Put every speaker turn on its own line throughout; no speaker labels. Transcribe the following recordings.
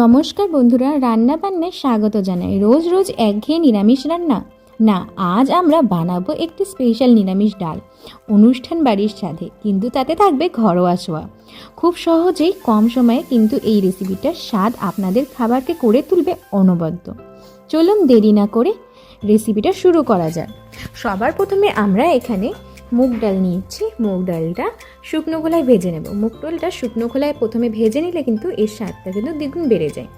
নমস্কার বন্ধুরা, রান্না বান্নায় স্বাগত জানাই। রোজ রোজ একঘেয়ে নিরামিষ রান্না? না, আজ আমরা বানাবো একটি স্পেশাল নিরামিষ ডাল। অনুষ্ঠান বাড়ির সাথে কিন্তু তাতে থাকবে ঘরোয়া ছোঁয়া খুব সহজেই কম সময়ে কিন্তু এই রেসিপিটার স্বাদ আপনাদের খাবারকে করে তুলবে অনবদ্য। চলুন দেরি না করে রেসিপিটা শুরু করা যাক। সবার প্রথমে আমরা এখানে মুগ ডাল নিয়েছি, মুগ ডালটা শুকনো খোলায় ভেজে নেব। মুগ ডালটা শুকনো খোলায় প্রথমে ভেজে নিলে কিন্তু এর স্বাদটা কিন্তু দ্বিগুণ বেড়ে যায়।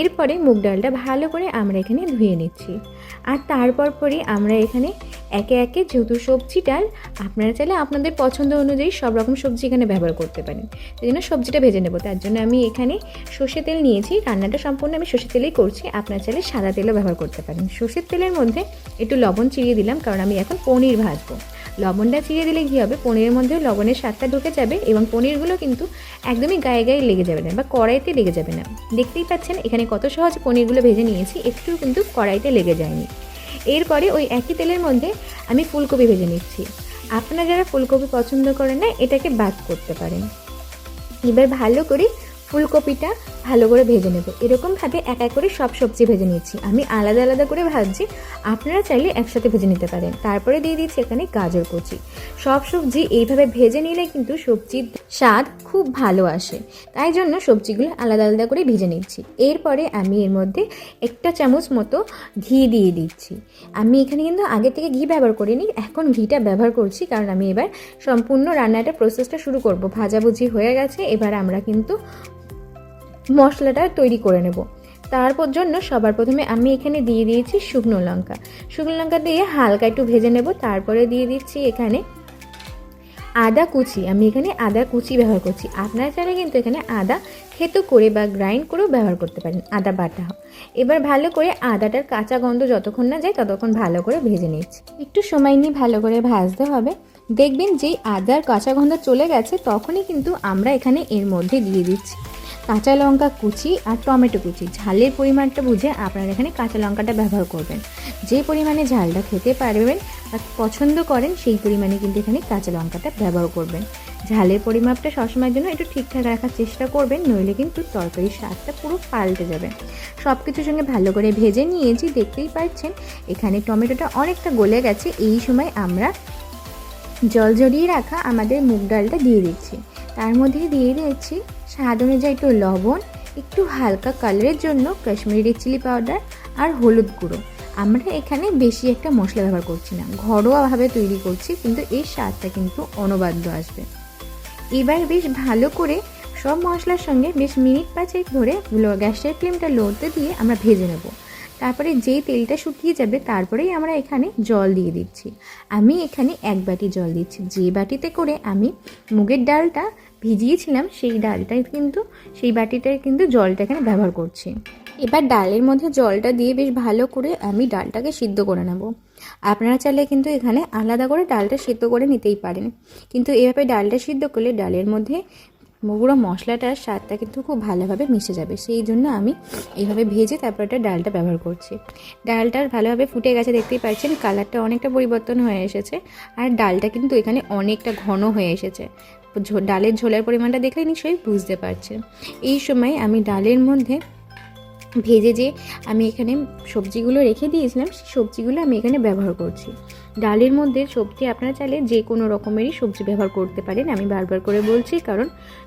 এরপরে মুগ ডালটা ভালো করে আমরা এখানে ধুয়ে নিচ্ছি। আর তারপর পরে আমরা এখানে একে একে যেহেতু সবজি ডাল, আপনারা চাইলে আপনাদের পছন্দ অনুযায়ী সব রকম সবজি এখানে ব্যবহার করতে পারেন। সেই জন্য সবজিটা ভেজে নেব। তার জন্য আমি এখানে সর্ষে তেল নিয়েছি। রান্নাটা সম্পূর্ণ আমি সর্ষে তেলেই করছি। আপনারা চাইলে সাদা তেলও ব্যবহার করতে পারেন। সর্ষের তেলের মধ্যে একটু লবণ চিরিয়ে দিলাম, কারণ আমি এখন পনির ভাজবো। লবণটা চিরিয়ে দিলে কী হবে? পনিরের মধ্যেও লবণের স্বাদটা ঢুকে যাবে এবং পনিরগুলো কিন্তু একদমই গায়ে গায়ে লেগে যাবে না বা কড়াইতে লেগে যাবে না। দেখতেই পাচ্ছেন, এখানে কত সহজে পনিরগুলো ভেজে নিয়েছি একটু কিন্তু কড়াইতে লেগে যায়নি। এরপরে ওই একই তেলের মধ্যে আমি ফুলকপি ভেজে নিচ্ছি। আপনারা যারা ফুলকপি পছন্দ করেন না, এটাকে বাদ করতে পারেন। এবার ভালো করে ফুলকপিটা ভালো করে ভেজে নেব। এরকমভাবে এক এক করে সব সবজি ভেজে নিচ্ছি আমি আলাদা আলাদা করে ভাজছি। আপনারা চাইলে একসাথে ভেজে নিতে পারেন। তারপরে দিয়ে দিচ্ছি এখানে গাজর কুচি। সব সবজি এইভাবে ভেজে নিলে কিন্তু সবজির স্বাদ খুব ভালো আসে। তাই জন্য সবজিগুলো আলাদা আলাদা করে ভেজে নিচ্ছি। এরপরে আমি এর মধ্যে একটা চামচ মতো ঘি দিয়ে দিচ্ছি। আমি এখানে কিন্তু আগে থেকে ঘি ব্যবহার করিনি, এখন ঘিটা ব্যবহার করছি কারণ আমি এবার সম্পূর্ণ রান্নাটা প্রসেসটা শুরু করব। ভাজাভুজি হয়ে গেছে। এবার আমরা কিন্তু মশলাটা তৈরি করে নেব। তারপর জন্য সবার প্রথমে আমি এখানে দিয়ে দিয়েছি শুকনো লঙ্কা। শুকনো লঙ্কা দিয়ে হালকা একটু ভেজে নেব, তারপরে দিয়ে দিচ্ছি এখানে আদা কুচি। আমি এখানে আদা কুচি ব্যবহার করছি। আপনারা চাইলে কিন্তু এখানে আদা থেতো করে বা গ্রাইন্ড করেও ব্যবহার করতে পারেন, আদা বাটা। এবার ভালো করে আদাটার কাঁচা গন্ধ যতক্ষণ না যায় ততক্ষণ ভালো করে ভেজে নিচ্ছি। একটু সময় নিয়ে ভালো করে ভাজতে হবে। দেখবেন যেই আদার কাঁচা গন্ধ চলে গেছে, তখনই কিন্তু আমরা এখানে এর মধ্যে দিয়ে দিচ্ছি। কাঁচা লঙ্কা কুচি আর টমেটো কুচি। ঝালের পরিমাণটা বুঝে আপনারা এখানে কাঁচা লঙ্কাটা ব্যবহার করবেন। যে পরিমাণে ঝালটা খেতে পারবেন বা পছন্দ করেন, সেই পরিমাণে কিন্তু এখানে কাঁচা লঙ্কাটা ব্যবহার করবেন। ঝালের পরিমাপটা সবসময়ের জন্য একটু ঠিকঠাক রাখার চেষ্টা করবেন, নইলে কিন্তু তরকারির স্বাদটা পুরো পাল্টে যাবে। সব কিছুর সঙ্গে ভালো করে ভেজে নিয়েছি, দেখতেই পাচ্ছেন, এখানে টমেটোটা অনেকটা গলে গেছে। এই সময় আমরা জল জড়িয়ে রাখা আমাদের মুগ ডালটা দিয়ে দিচ্ছি। তার মধ্যে দিয়ে দিচ্ছি স্বাদ অনুযায়ী একটু লবণ, একটু হালকা কালারের জন্য কাশ্মীরি চিলি পাউডার আর হলুদ গুঁড়ো। আমরা এখানে বেশি একটা মশলা ব্যবহার করছি না, ঘরোয়াভাবে তৈরি করছি কিন্তু এর স্বাদটা কিন্তু অনবাদ্য আসবে। এবার বেশ ভালো করে সব মশলার সঙ্গে বেশ মিনিট পাঁচেক ধরে গ্যাসের ফ্লেমটা লোতে দিয়ে আমরা ভেজে নেব। তারপরে যেই তেলটা শুকিয়ে যাবে তারপরেই আমরা এখানে জল দিয়ে দিচ্ছি। আমি এখানে এক বাটি জল দিচ্ছি। যে বাটিতে করে আমি মুগের ডালটা ভিজিয়েছিলাম, সেই ডালটাই কিন্তু, সেই বাটিটায় কিন্তু জলটা এখানে ব্যবহার করছি। এবার ডালের মধ্যে জলটা দিয়ে বেশ ভালো করে আমি ডালটাকে সিদ্ধ করে নেব। আপনারা চাইলে কিন্তু এখানে আলাদা করে ডালটা সিদ্ধ করে নিতেই পারেন। কিন্তু এভাবে ডালটা সিদ্ধ করলে ডালের মধ্যে পুরো মশলাটার স্বাদটা কিন্তু খুব ভালোভাবে মিশে যাবে। সেই জন্য আমি এইভাবে ভেজে তারপর একটা ডালটা ব্যবহার করছি। ডালটার ভালোভাবে ফুটে গেছে, দেখতেই পাচ্ছেন কালারটা অনেকটা পরিবর্তন হয়ে এসেছে আর ডালটা কিন্তু এখানে অনেকটা ঘন হয়ে এসেছে। ডালের ঝোলের পরিমাণটা দেখলে নিশ্চয়ই বুঝতে পারছেন। এই সময় আমি ডালের মধ্যে ভেজে যে আমি এখানে সবজিগুলো রেখে দিয়েছিলাম, সেই সবজিগুলো আমি এখানে ব্যবহার করছি। ডালের মধ্যে সবজি আপনারা চাইলে যে কোনো রকমেরই সবজি ব্যবহার করতে পারেন, আমি বারবার করে বলছি, কারণ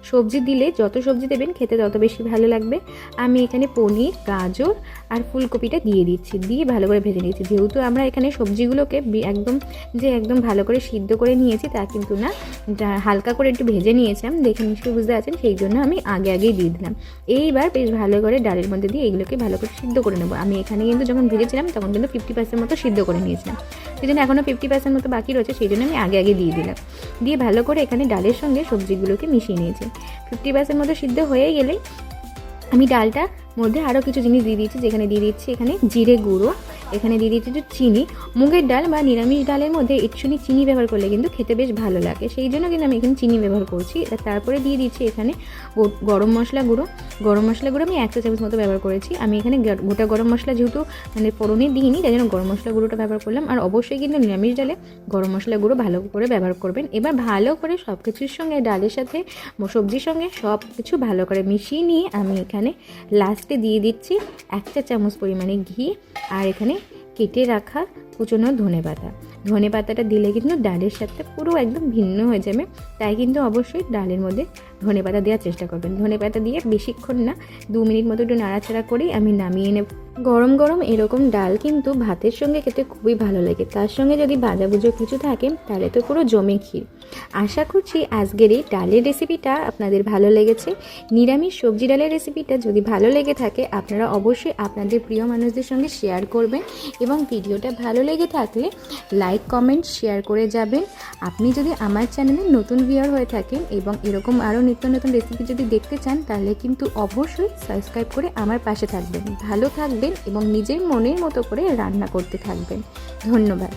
সবজি দিলে যত সবজি দেবেন খেতে তত বেশি ভালো লাগবে। আমি এখানে পনির, গাজর আর ফুলকপিটা দিয়ে দিচ্ছি, দিয়ে ভালো করে ভেজে নিচ্ছি। যেহেতু আমরা এখানে সবজিগুলোকে একদম যে একদম ভালো করে সিদ্ধ করে নিয়েছি, তা কিন্তু না হালকা করে একটু ভেজে নিয়েছিলাম, দেখে নিশ্চয়ই বুঝতে আছেন সেই জন্য আমি আগে আগেই দিয়ে দিলাম। এইবার বেশ ভালো করে ডালের মধ্যে দিয়ে এগুলোকে ভালো করে সিদ্ধ করে নেব। আমি এখানে কিন্তু যখন ভেজেছিলাম, তখন কিন্তু ফিফটি পার্সেন্ট মতো সিদ্ধ করে নিয়েছিলাম। সেই জন্য এখনও ফিফটি পার্সেন্ট মতো বাকি রয়েছে, সেই জন্য আমি আগে আগে দিয়ে দিলাম। দিয়ে ভালো করে এখানে ডালের সঙ্গে সবজিগুলোকে মিশিয়ে নিয়েছি। ফিফটি পার্সেন্ট মতো সিদ্ধ হয়ে গেলেই আমি ডালটা মধ্যে আরও কিছু জিনিস দিয়ে দিয়েছি, যেখানে দিয়ে দিচ্ছি এখানে জিরে গুঁড়ো এখানে দিয়ে দিচ্ছি একটু চিনি। মুগের ডাল বা নিরামিষ ডালের মধ্যে একটুখানি চিনি ব্যবহার করলে কিন্তু খেতে বেশ ভালো লাগে। সেই জন্য কিন্তু আমি এখানে চিনি ব্যবহার করছি। তারপরে দিয়ে দিচ্ছি এখানে গরম মশলা গুঁড়ো। গরম মশলা গুঁড়ো আমি এক চা চামচ মতো ব্যবহার করেছি। আমি এখানে গোটা গরম মশলা যেহেতু মানে ফোড়নে দিইনি, তাই জন্য গরম মশলা গুঁড়োটা ব্যবহার করলাম। আর অবশ্যই কিন্তু নিরামিষ ডালে গরম মশলা গুঁড়ো ভালো করে ব্যবহার করবেন। এবার ভালো করে সব কিছুর সঙ্গে, ডালের সাথে সবজির সঙ্গে সব কিছু ভালো করে মিশিয়ে নিয়ে আমি এখানে লাস্টে দিয়ে দিচ্ছি এক চা চামচ পরিমাণে ঘি। আর এখানে কেটে রাখা কুচনো ধনে পাতা। ধনে পাতাটা দিলে কিন্তু ডালের সাথে পুরো একদম ভিন্ন হয়ে যাবে। তাই কিন্তু অবশ্যই ডালের মধ্যে ধনে পাতা দেওয়ার চেষ্টা করবেন। ধনে পাতা দিয়ে বেশিক্ষণ না, দু মিনিট মতো একটু নাড়াচাড়া করেই আমি নামিয়ে নেব। গরম গরম এরকম ডাল কিন্তু ভাতের সঙ্গে খেতে খুবই ভালো লাগে। তার সঙ্গে যদি ভাজাভুজো কিছু থাকে, তাহলে তো পুরো জমে ক্ষীর। আশা করছি আজকের এই ডালের রেসিপিটা আপনাদের ভালো লেগেছে। নিরামিষ সবজি ডালের রেসিপিটা যদি ভালো লেগে থাকে, আপনারা অবশ্যই আপনাদের প্রিয় মানুষদের সঙ্গে শেয়ার করবেন এবং ভিডিওটা ভালো লেগে থাকলে লাইক, কমেন্ট, শেয়ার করে যাবেন। আপনি যদি আমার চ্যানেলে নতুন ভিউয়ার হয়ে থাকেন এবং এরকম আরও নিত্য নতুন রেসিপি যদি দেখতে চান, তাহলে কিন্তু অবশ্যই সাবস্ক্রাইব করে আমার পাশে থাকবেন। ভালো থাকবেন এবং নিজের মনের মতো করে রান্না করতে থাকবেন। ধন্যবাদ।